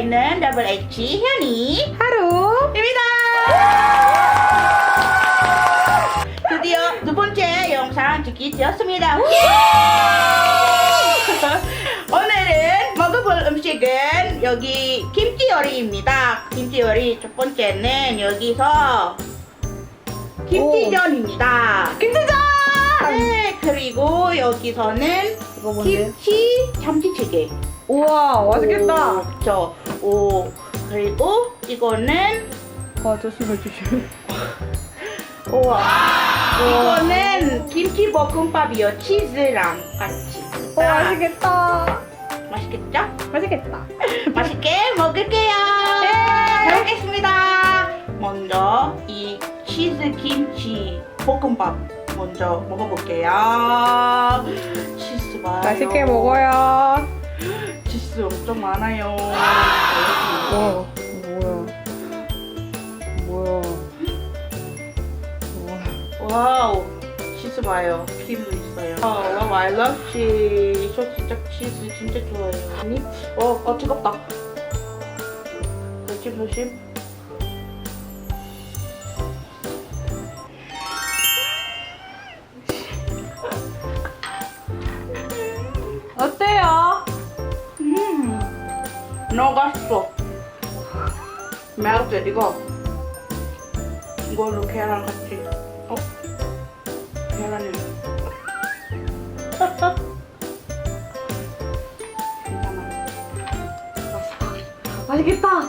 있는 더블 H 현이 하루 입니다. 드디어 두 번째 영상 찍기 되었습니다. 오늘은 먹어볼 음식은 여기 김치 요리입니다. 김치 요리 첫 번째는 여기서 김치전입니다. 김치전! 네, 그리고 여기서는 이거 뭔데? 김치 참치찌개. 우와 맛있겠다. 오, 저, 오, 그리고 이거는 아 조심해 조심해. 우와. 이거는 김치 볶음밥이요. 치즈랑 같이. 오 맛있겠다. 맛있겠죠? 맛있겠다. 맛있게 먹을게요. 네. 잘 먹겠습니다. 먼저 이 치즈 김치 볶음밥 먼저 먹어볼게요. 치즈 봐요. 맛있게 먹어요. 치즈 엄청 많아요. 와 뭐야? 뭐야? 와우. 치즈 봐요. 크림도 있어요. 아, 와우 I love cheese. 저 진짜 치즈 진짜 좋아해요. 아니? 어, 어 뜨겁다. 조심 조심 녹았어 melted 이거 이걸로 계란 같이 어? 계란이 맛있겠다.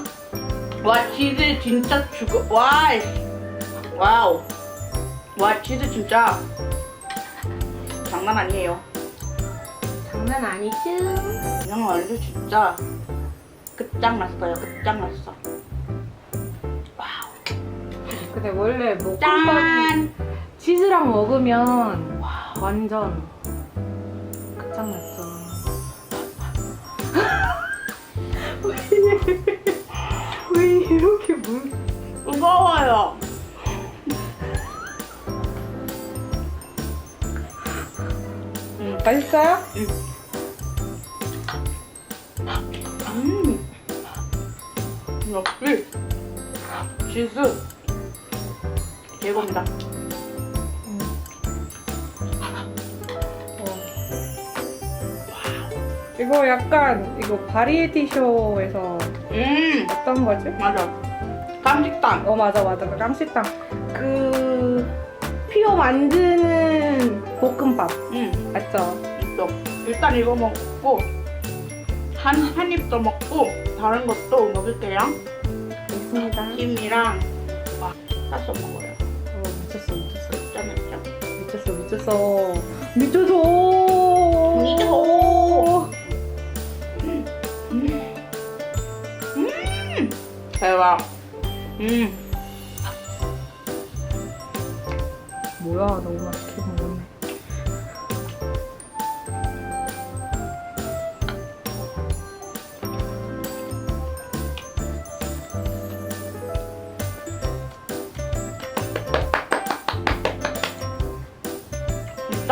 와 치즈 진짜 죽어 와 씨. 와우 와 치즈 진짜 장난 아니에요 장난 아니죠? 그냥 완전 진짜 끝장났어요 끝장났어 와우 근데 원래 볶음밥이 짠 치즈랑 먹으면 와 완전 끝장났죠. 왜, 왜 이렇게 물? 무서워요 음, 맛있어요? 음. 역시 치즈 최고입니다. 이거 약간 이거 바리에티 쇼에서 음. 어떤 거지? 맞아. 깜찍당. 어 맞아 맞아. 그 깡식당. 그 피오 만드는 볶음밥. 음. 맞죠? 있어. 일단 이거 먹고 한, 한입더 먹고 다른 것도 먹을게요. 있습니다. 김이랑 막 싸서 먹어요. 어 미쳤어 미쳤어. 진짜 맵죠 미쳤어 미쳤어. 미쳐줘. 미쳐줘. 대박. 음. 뭐야 너무 맛있게 먹었네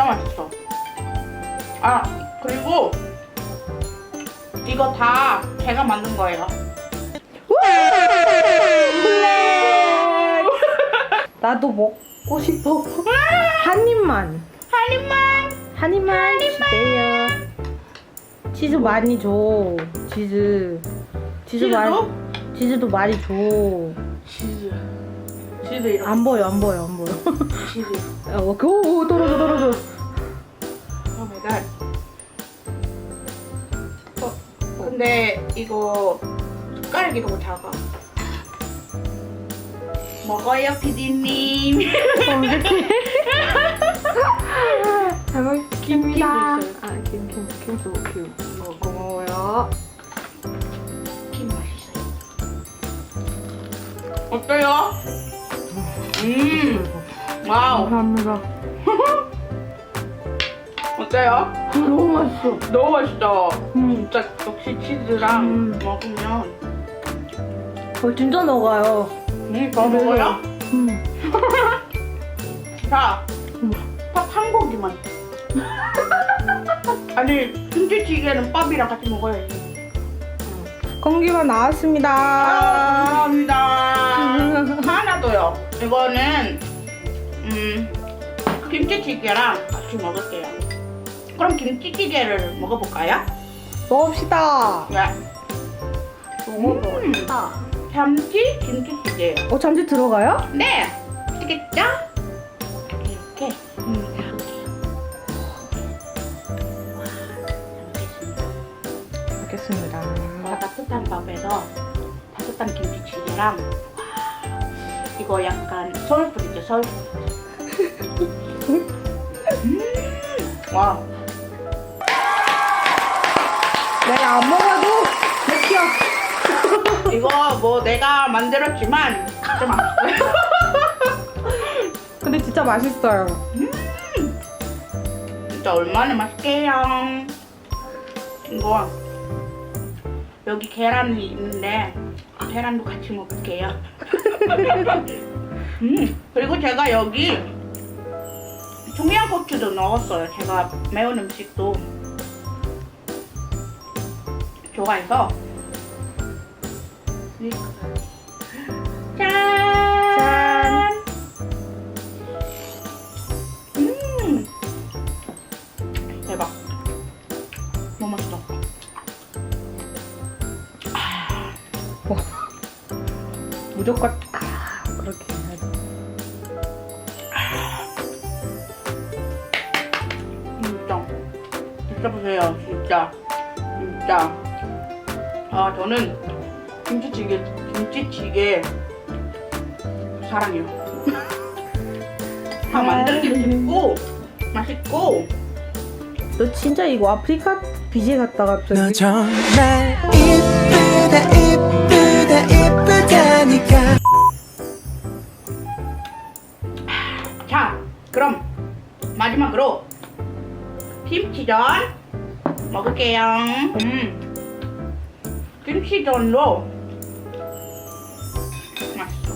진짜 맛있어. 아, 그리고 이거 다 제가 만든 거예요. 나도 먹고 싶어 한 입만 한 입만. 한 입만 주세요 치즈 많이 줘 치즈 치즈 많이 치즈도? 치즈도 많이 줘안 치즈. 치즈 이런 보여 안 보여 안 보여 치즈. 어, 그, 오, 떨어져 떨어져 오 마이 갓. 어, 근데 이거 숟가락이 너무 작아. 먹어요, 피디님. 잘 먹겠습니다. 아, 김, 김, 김도, 김. 어, 고마워요. 김 맛있어요. 어때요? 음, 와우. 감사합니다. 어때요? 너무 맛있어. 너무 맛있죠? 음. 진짜 역시 치즈랑 음. 먹으면 어, 진짜 녹아요. 음, 더 먹어요? 음. 자, 음. 밥한 고기만. 아니, 김치찌개는 밥이랑 같이 먹어야지. 공기만 나왔습니다. 아, 감사합니다. 하나 더요. 이거는 음 김치찌개랑 같이 먹을게요. 그럼 김치찌개를 먹어볼까요? 먹읍시다. 네. 먹어봅시다. 참치 김치찌개. 어, 잠시 들어가요? 네. 아시겠죠? 이렇게 음, 먹겠습니다. 와, 따뜻한 밥에서 따뜻한 김치찌개랑 와, 이거 약간 서울푸드죠 서울푸드. 음, 와. 내가 안 먹어도 맥혀. 이거 뭐 내가 만들었지만 진짜 맛있어요. 근데 진짜 맛있어요. 진짜 얼마나 맛있게요. 이거 여기 계란이 있는데 계란도 같이 먹을게요 음 그리고 제가 여기 청양고추도 넣었어요. 제가 매운 음식도 좋아해서. 짠! 짠. 음 대박. 너무 맛있어 무조건 진짜 보세요 진짜. 진짜. 아 저는 김치찌개 김치찌개 사랑해요. 다 만드는 게 재밌고 맛있고. 너 진짜 이거 아프리카 BJ 같다 갑자기. 너 정말 이쁘다 이쁘다 이쁘다니까 김치전 먹을게요 음 김치전로 맛있어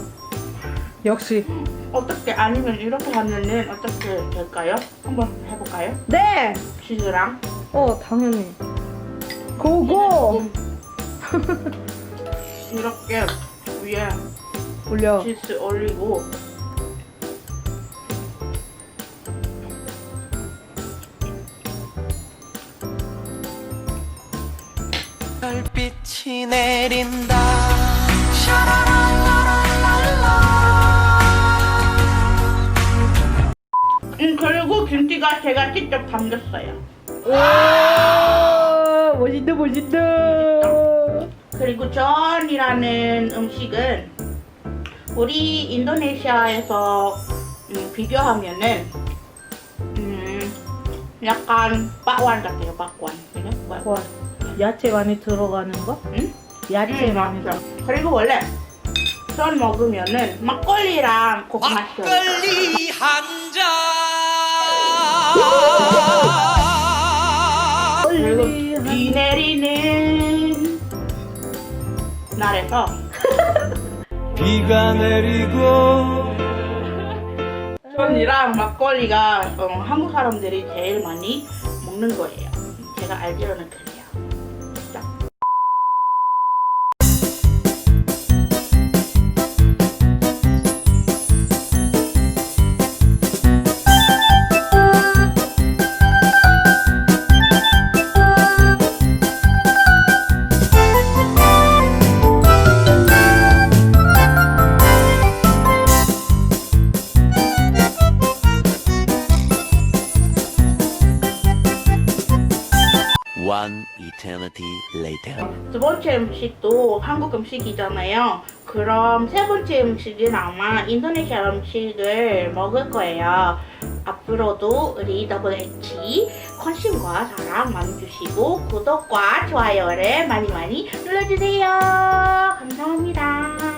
역시. 어떻게 아니면 이렇게 하면은 어떻게 될까요? 한번 해볼까요? 네. 치즈랑 어, 당연히. 고고. 이렇게 위에 올려. 치즈 올리고 내린다 음 그리고 김치가 제가 직접 담겼어요 오, 멋있다, 멋있다. 그리고 전이라는 음식은 우리 인도네시아에서 음, 비교하면은 음, 약간 빠완 같아요 빠완 그죠? 빠완. 와, 야채 많이 들어가는 거? 응? 야채 음, 많이. 들어. 그리고 원래 전 먹으면은 막걸리랑 꼭 마셔요. 막걸리 한 잔 그리고 비 내리는 날에서 비가 내리고 전이랑 막걸리가 어, 한국 사람들이 제일 많이 먹는 거예요. 제가 알기로는 그래요. One eternity later. 두 번째 음식도 한국 음식이잖아요. 그럼 세 번째 음식은 아마 인도네시아 음식을 먹을 거예요. 앞으로도 우리 WH 관심과 사랑 많이 주시고 구독과 좋아요를 많이 많이 눌러주세요. 감사합니다.